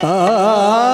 Ah.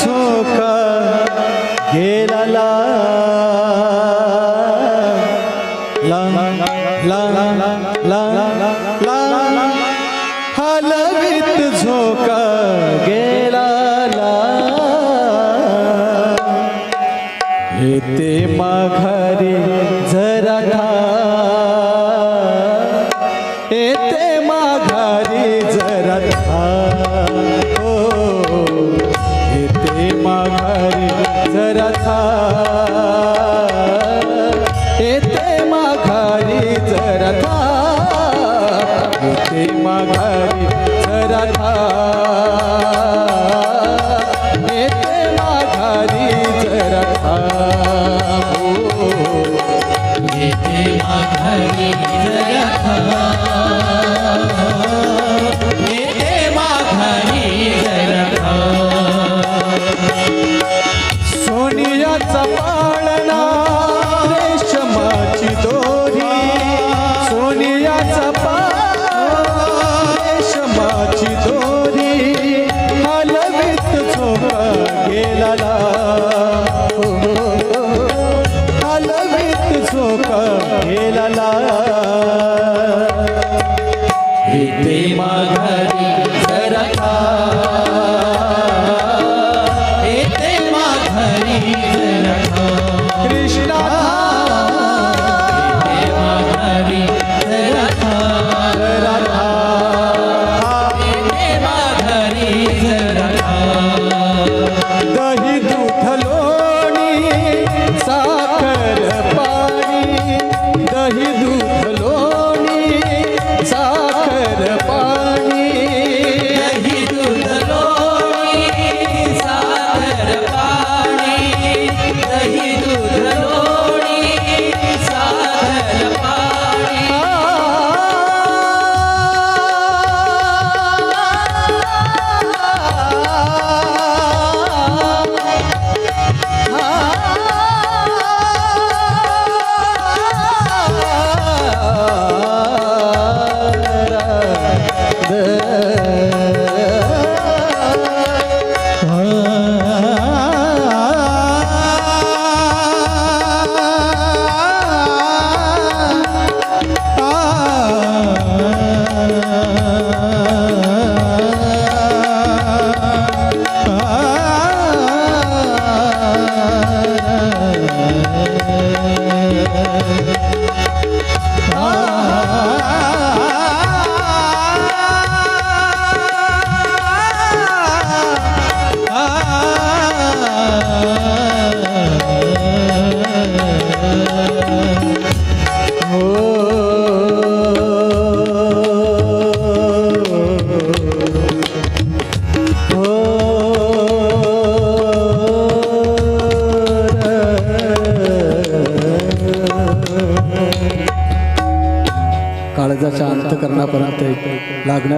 झोका गेला हलवीत झोका गेला येते माघारी था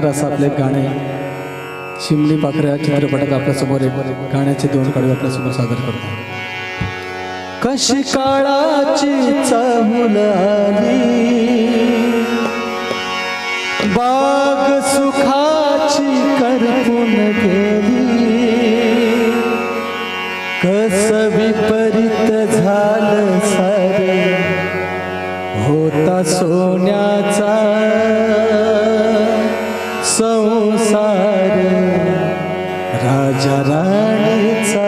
घेणार असं गाणे. शिमली पाखऱ्या चित्रपटात आपल्यासमोर एक गाण्याचे दोन कडवे आपल्यासमोर सादर करतो. कशी काळाची चाहूल बाग सुखा संसार राजा राणीचा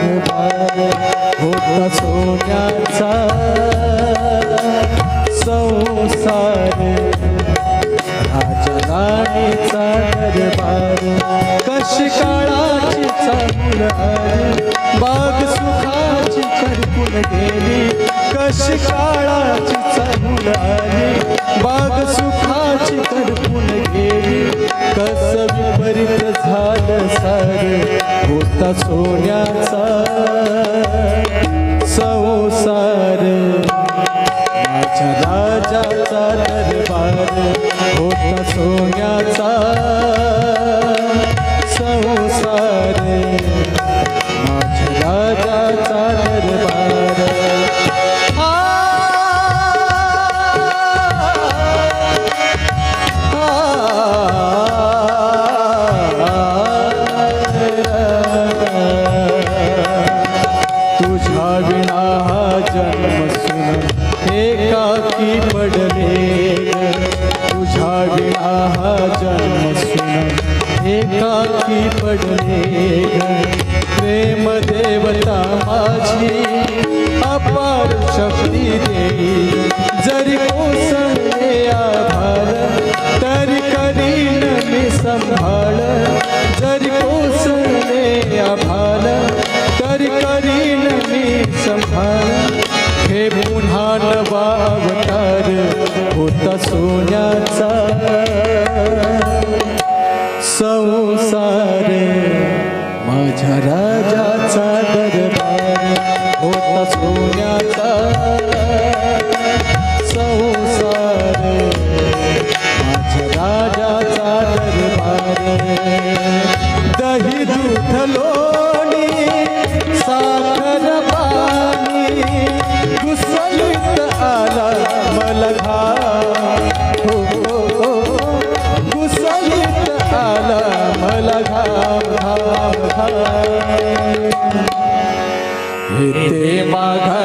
दरबार होता सोन्याचा संसार. राजा राणीचा दरबार कशी काळाची चांगल बाग सुखाची करपून गेली. कशी काळाची चांगल बाग सुखाची करपून गेली. कस विपरीत झालं सार होता सोन्याचा संसार. माझ्या राजाचा दरबार होता सोन्याचा. हा जन्म सुन एकाकी पडले प्रेम देवता माझी अपार शक्ती देई। বাঘা